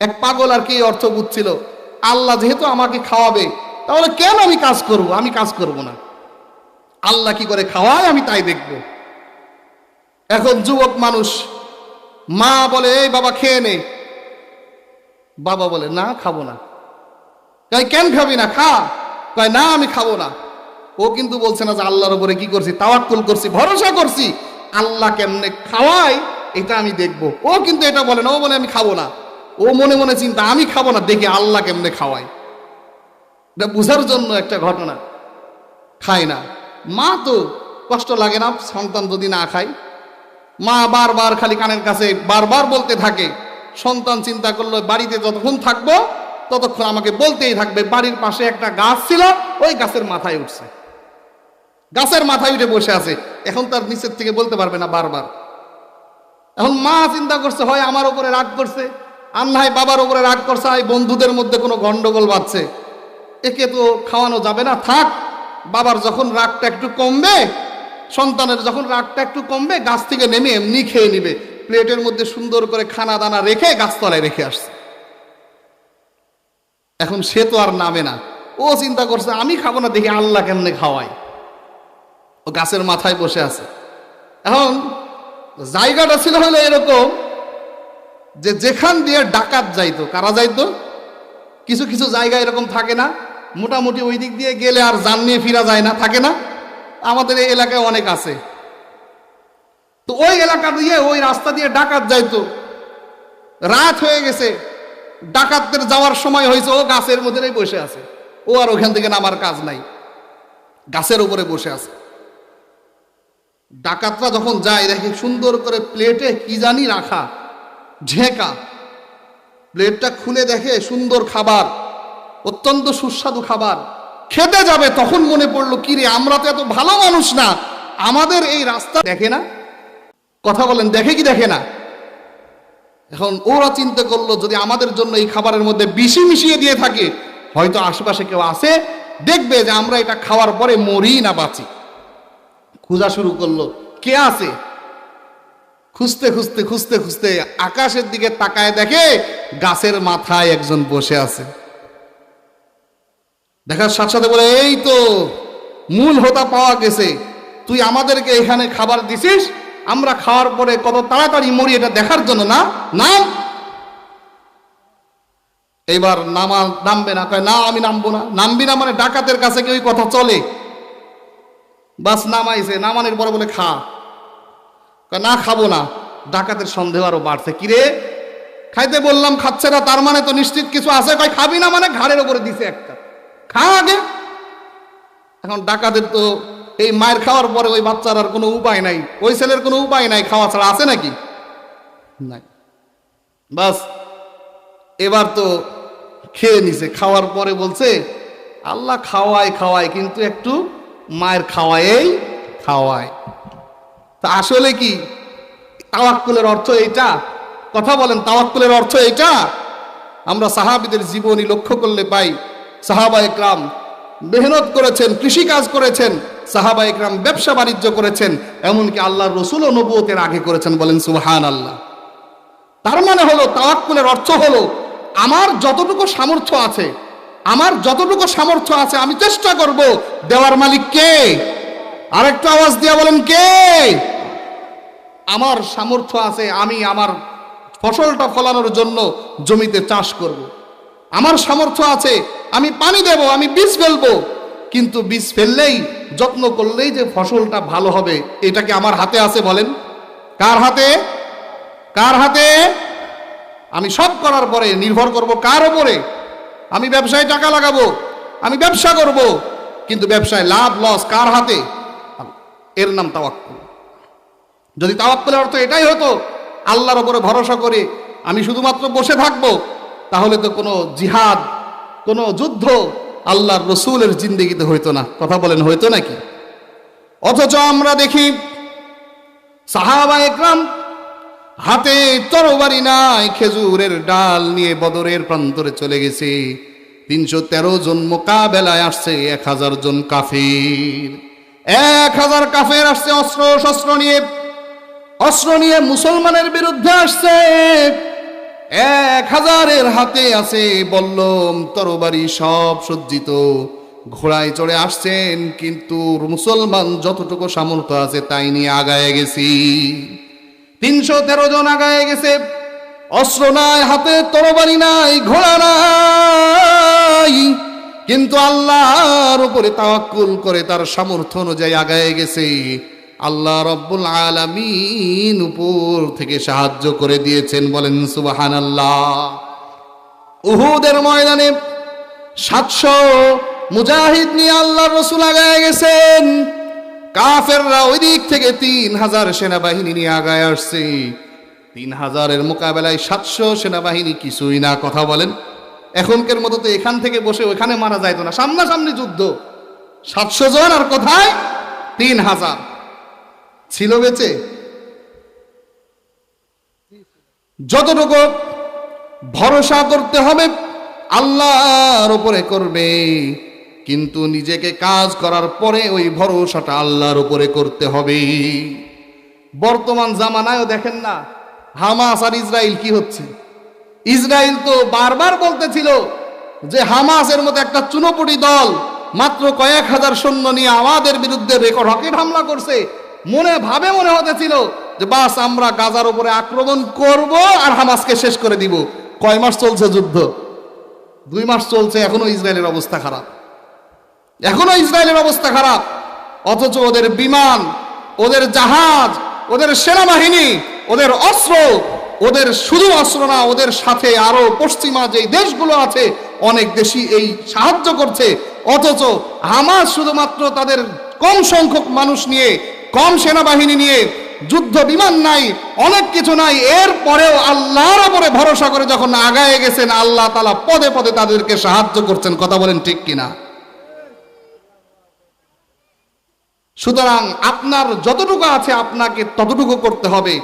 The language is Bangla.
এক পাগল আর কি অর্থ বুঝছিল আল্লাহ যেহেতু আমাকে খাওয়াবে, তাহলে কেন আমি কাজ করব? আমি কাজ করব না। আল্লাহ কি করে খাওয়ায়, আমি তাই দেখব। এখন যুবক মানুষ, মা বলে, এই বাবা, খেয়ে নে। বাবা বলে, না, খাব না। কয়, কেন খাবি না? খা। কয়, না, আমি খাব না। ও কিন্তু বলছে না যে আল্লাহর উপরে কি করছি, তাওয়াক্কুল করছি, ভরসা করছি। আল্লাহ কেমনে খাওয়ায়, এটা আমি দেখব। ও কিন্তু এটা বলে না, ও বলে, আমি খাব না। ও মনে মনে চিন্তা, আমি খাব না, দেখি আল্লাহ কেমনে খাওয়ায়। এটা বুঝার জন্য একটা ঘটনা। খায় না। মা তো কষ্ট লাগে না, সন্তান যদি না খায়। মা বারবার খালি কানের কাছে বারবার বলতে থাকে। সন্তান চিন্তা করল, বাড়িতে যতক্ষণ থাকব, ততক্ষণ আমাকে বলতেই থাকবে, বাড়ির পাশে একটা গাছ ছিল, ওই গাছের মাথায় উঠছে। গাছের মাথায় উঠে বসে আছে। এখন তার নিচের থেকে বলতে পারবে না বারবার। এখন মা চিন্তা করছে, হয় আমার উপরে রাগ করছে আর বাবার উপরে রাগ করছে হয় বন্ধুদের মধ্যে কোনো গন্ডগোল বাঁধছে। একে তো খাওয়ানো যাবে না, থাক। বাবার যখন রাগটা একটু কমবে, সন্তানের যখন রাগটা একটু কমবে, গাছ থেকে নেমে এমনি খেয়ে নিবে। প্লেটের মধ্যে সুন্দর করে খানা দানা রেখে গাছতলায় রেখে আসছে। এখন সে তো আর নামে না। ও চিন্তা করছে, আমি খাব না, দেখি আল্লাহ কেমনে খাওয়াই ও গাছের মাথায় বসে আছে। এখন জায়গাটা ছিল হলো এরকম যে যেখান দিয়ে ডাকাত যাইতো, কারা যাইতো? কিছু কিছু জায়গা এরকম থাকে না, মোটামুটি ওই দিক দিয়ে গেলে আর জান নিয়ে ফিরা যায় না, থাকে না? আমাদের এই এলাকায় অনেক আছে। তো ওই এলাকা দিয়ে, ওই রাস্তা দিয়ে ডাকাত যাইতো। রাত হয়ে গেছে, ডাকাতদের যাওয়ার সময় হয়েছে, ও গাছের মধ্যে বসে আছে। ও আর ওখান থেকে নামার কাজ নাই। গাছের উপরে বসে আছে। ডাকাতরা যখন যায়, দেখে সুন্দর করে প্লেটে কি জানি রাখা। ঝেঁকা। প্লেটটা খুলে দেখে সুন্দর খাবার, অত্যন্ত সুস্বাদু খাবার। খেতে যাবে, তখন মনে পড়ল কি রে আমরা তো এত ভালো মানুষ না। আমাদের এই রাস্তা দেখে না? কথা বলেন, দেখে কি দেখে না? এখন ওরা চিন্তা করল, যদি আমাদের জন্য এই খাবারের মধ্যে বিষি মিশিয়ে দিয়ে থাকে, হয়তো আশেপাশে কেউ আছে, দেখবে যে আমরা এটা খাওয়ার পরে মরি না বাঁচি। খোঁজা শুরু করল, কে আছে? খুঁজতে খুঁজতে খুঁজতে খুঁজতে আকাশের দিকে তাকায় দেখে গাছের মাথায় একজন বসে আছে। দেখার সাথে সাথে বলে, এই তো, মূল হোতা পাওয়া গেছে। তুই আমাদেরকে এখানে খাবার দিছিস, আমরা খাওয়ার পরে কত তাড়াতাড়ি মরি এটা দেখার জন্য না? নাম? এইবার নামা, নামবে না। কয়, না, আমি নামবো না। নামবি না মানে ডাকাতের কাছে কি ওই কথা চলে? বাস নামাইছে, নামানোর পরে বলে, খা। না, খাব না। ডাকাতের সন্দেহ আরও বাড়ছে। কিরে খাইতে বললাম, খাচ্ছে না, তার মানে তো নিশ্চিত কিছু আছে? কয়, খাবি না মানে ঘাড়ের উপরে দিছে একটা। খা আগে। এখন ডাকাতের তো এই মায়ের খাওয়ার পরে ওই বাচ্চার আর কোনো উপায় নাই। ওই ছেলের কোনো উপায় নাই, খাওয়া ছাড়া আছে নাকি? নাই। বাস, এবার তো খেয়ে নিছে। খাওয়ার পরে বলছে, আল্লাহ খাওয়ায় খাওয়ায়, কিন্তু একটু মায়ের খাওয়ায়েই খাওয়ায়। তা আসলে কি? তাওয়াক্কুলের অর্থ এইটা? কথা বলেন, তাওয়াক্কুলের অর্থ এইটা? আমরা সাহাবিদের জীবনী লক্ষ্য করলে পাই, সাহাবা একরাম মেহনত করেছেন কৃষি কাজ করেছেন, সাহাবা একরাম ব্যবসা বাণিজ্য করেছেন, এমনকি আল্লাহ রসুল ও নবুয়তের আগে করেছেন বলেন সুবহান আল্লাহ তার মানে হলো, তাওয়াক্কুলের অর্থ হলো, আমার যতটুকু সামর্থ্য আছে, আমার যতটুকু সামর্থ্য আছে আমি চেষ্টা করব দেওয়ার মালিক কে? আরেকটু আওয়াজ দিয়া বলেন কে? আমার সামর্থ্য আছে, আমি আমার ফসলটা ফলানোর জন্য জমিতে চাষ করব। আমার সামর্থ্য আছে, আমি পানি দেব, আমি বীজ ফেলব। কিন্তু বীজ ফেললেই, যত্ন করলেই যে ফসলটা ভালো হবে, এটা কি আমার হাতে আছে বলেন? কার হাতে? কার হাতে? আমি সব করার পরে নির্ভর করব কার ওপরে আমি ব্যবসায় টাকা লাগাবো, আমি ব্যবসা করব, কিন্তু ব্যবসায় লাভ, লস কার হাতে? এর নাম তাওয়াক্কুল। যদি তাওয়াক্কুলের অর্থ এটাই হতো, আল্লাহর ওপরে ভরসা করে আমি শুধুমাত্র বসে থাকব, তাহলে তো কোনো জিহাদ, কোনো যুদ্ধ আল্লাহর রসুলের জিন্দিগিতে হইতো না। কথা বলেন, হইতো নাকি? অথচ আমরা দেখি, সাহাবা একরাম হাতে তরবারি নাই, খেজুরের ডাল নিয়ে বদরের প্রান্তরে চলে গেছে। তিনশো তেরো জন মোকাবেলায় আসছে, এক হাজার জন কাফির। এক হাজার কাফের আসছে, অস্ত্র, শস্ত্র নিয়ে, অস্ত্র নিয়ে মুসলমানের বিরুদ্ধে আসছে। এক হাজারের হাতে আছে বল্লম, তরবারি সব সজ্জিত। ঘোড়ায় চড়ে আসছেন, কিন্তু মুসলমান যতটুকু সামর্থ্য আছে তাই নিয়ে আগায় গেছি। তিনশো তেরো জন আগায় গেছে। অস্ত্র নাই, হাতে তরবারি নাই, ঘোড়া নাই। কিন্তু আল্লাহর উপরে তাওয়াক্কুল করে তার সামর্থ্য অনুযায়ী আগায় গেছে। আল্লাহ রব্বুল আলামিন উপর থেকে সাহায্য করে দিয়েছেন, বলেন সুবাহান আল্লাহ উহুদের ময়দানে সাতশো মুজাহিদ নিয়ে আল্লাহ রসুল আগায় গেছেন। কাফেররা ওই দিক থেকে তিন হাজার সেনাবাহিনী নিয়ে আগায় আসছে। তিন হাজারের মোকাবেলায় সাতশো সেনাবাহিনী কিছুই না, কথা বলেন। এখনকার মতো তো এখান থেকে বসে ওখানে মারা যাইতো না। সামনাসামনি যুদ্ধ। সাতশো জন আর কোথায়? তিন হাজার। ছিল বেঁচে? যতটুকু ভরসা করতে হবে, আল্লাহর উপরে করবে। কিন্তু নিজেকে কাজ করার পরে ওই ভরসাটা আল্লাহর উপরে করতে হবে। বর্তমান জামানায়ও দেখেন না, হামাস আর ইসরায়েল কি হচ্ছে? ইসরায়েল তো বারবার বলতেছিল যে হামাসের মতো একটা চুনোপুটি দল মাত্র কয়েক হাজার সৈন্য নিয়ে আমাদের বিরুদ্ধে রেকর্ড রকেট হামলা করছে। মনে ভাবে মনে হতেছিল যে বাস আমরা গাজার উপরে আক্রমণ করব আর হামাসকে শেষ করে দিব। কয় মাস চলছে যুদ্ধ? দুই মাস চলছে, এখনও ইসরায়েলের অবস্থা খারাপ। এখনও ইসরায়েলের অবস্থা খারাপ। অথচ ওদের বিমান, ওদের জাহাজ, ওদের সেনাবাহিনী, ওদের অস্ত্র ওদের শুধু অস্ত্র না, ওদের সাথে আরও পশ্চিমা যেই দেশগুলো আছে, অনেক দেশই এই সাহায্য করছে। অথচ হামাস শুধুমাত্র তাদের কম সংখ্যক মানুষ নিয়ে, কম সেনাবাহিনী নিয়ে যুদ্ধ বিমান নাই, অনেক কিছু নাই। এর পরেও আল্লাহর উপরে ভরসা করে যখন আগায় গেছেন, আল্লাহ তালা পদে পদে তাদেরকে সাহায্য করছেন। কথা বলেন ঠিক কিনা? সুতরাং আপনার যতটুকু আছে আপনাকে ততটুকু করতে হবে।